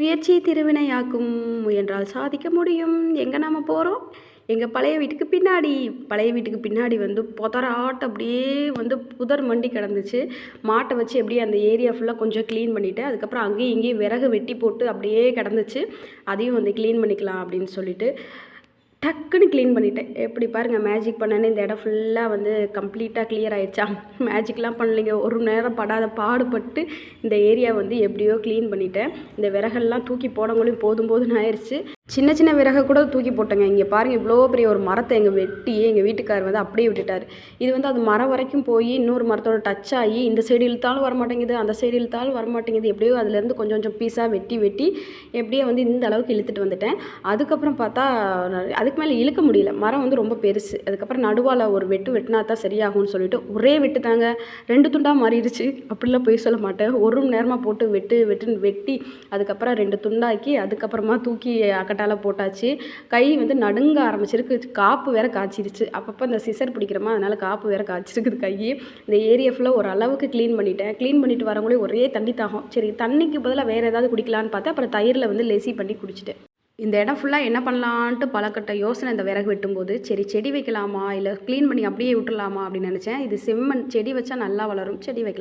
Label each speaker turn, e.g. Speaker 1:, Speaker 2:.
Speaker 1: முயற்சி திருவினையாக்கும் முயன்றால் சாதிக்க முடியும். எங்கே நாம் போகிறோம் எங்கள் பழைய வீட்டுக்கு பின்னாடி. பழைய வீட்டுக்கு பின்னாடி வந்து புதராட்ட அப்படியே வந்து புதர் மண்டி கிடந்துச்சு. மாட்டை வச்சு அப்படியே அந்த ஏரியா ஃபுல்லாக கொஞ்சம் க்ளீன் பண்ணிவிட்டு அதுக்கப்புறம் அங்கேயும் இங்கேயும் விறகு வெட்டி போட்டு அப்படியே கிடந்துச்சு. அதையும் வந்து க்ளீன் பண்ணிக்கலாம் அப்படின்னு சொல்லிட்டு டக்குன்னு க்ளீன் பண்ணிட்டேன். எப்படி பாருங்கள் மேஜிக் பண்ணேன்னு இந்த இடம் ஃபுல்லாக வந்து கம்ப்ளீட்டாக கிளியர் ஆகிடுச்சா மேஜிக்லாம் பண்ணலைங்க. ஒரு நேரம் படாத பாடுபட்டு இந்த ஏரியா வந்து எப்படியோ க்ளீன் பண்ணிட்டேன். இந்த விறகெல்லாம் தூக்கி போடங்களையும் போதும் போதும்னு ஆயிடுச்சு. சின்ன சின்ன விறகை கூட தூக்கி போட்டேங்க. இங்கே பாருங்கள் இவ்வளோ பெரிய ஒரு மரத்தை எங்கள் வெட்டி எங்கள் வீட்டுக்கார் வந்து அப்படியே விட்டுட்டார். இது வந்து அது மரம் வரைக்கும் போய் இன்னொரு மரத்தோட டச் ஆகி இந்த சைடு இழுத்தாலும் வர மாட்டேங்குது அந்த சைடு இழுத்தாலும் வர மாட்டேங்குது எப்படியோ அதுலேருந்து கொஞ்சம் கொஞ்சம் பீஸாக வெட்டி வெட்டி எப்படியோ வந்து இந்த அளவுக்கு இழுத்துட்டு வந்துட்டேன். அதுக்கப்புறம் பார்த்தா அதுக்கு மேலே இழுக்க முடியல. மரம் வந்து ரொம்ப பெருசு. அதுக்கப்புறம் நடுவால் ஒரு வெட்டு வெட்டினா தான் சரியாகும்னு சொல்லிட்டு ஒரே வெட்டு தாங்க. ரெண்டு துண்டாக மாறிடுச்சு. அப்படிலாம் போய் சொல்ல மாட்டேன். ஒரு மணி நேரமாக போட்டு வெட்டு வெட்டுன்னு வெட்டி அதுக்கப்புறம் ரெண்டு துண்டாக்கி அதுக்கப்புறமா தூக்கி கட்டால் போட்டாச்சு. கை வந்து நடுங்க ஆரம்பிச்சிருக்கு. காப்பு வேற காய்ச்சிருச்சு. அப்பப்போ இந்த சிசர் பிடிக்கிறமா? அதனால் காப்பு வேற காய்ச்சிருக்குது கை. இந்த ஏரியா ஃபுல்லாக ஒரு அளவுக்கு க்ளீன் பண்ணிட்டேன். க்ளீன் பண்ணிட்டு வரவங்களே ஒரே தண்ணி தாகம். சரி தண்ணிக்கு பதிலாக வேறு ஏதாவது குடிக்கலான்னு பார்த்தா அப்புறம் தயிரில் வந்து லெசி பண்ணி குடிச்சிட்டேன். இந்த இடம் ஃபுல்லாக என்ன பண்ணலான்ட்டு பலக்கட்ட யோசனை இந்த விறகு வெட்டும்போது சரி செடி வைக்கலாமா? இல்லை க்ளீன் பண்ணி அப்படியே விட்டுலாமா அப்படின்னு நினச்சேன். இது செம்மண் செடி வச்சா நல்லா வளரும். செடி வைக்கலாம்.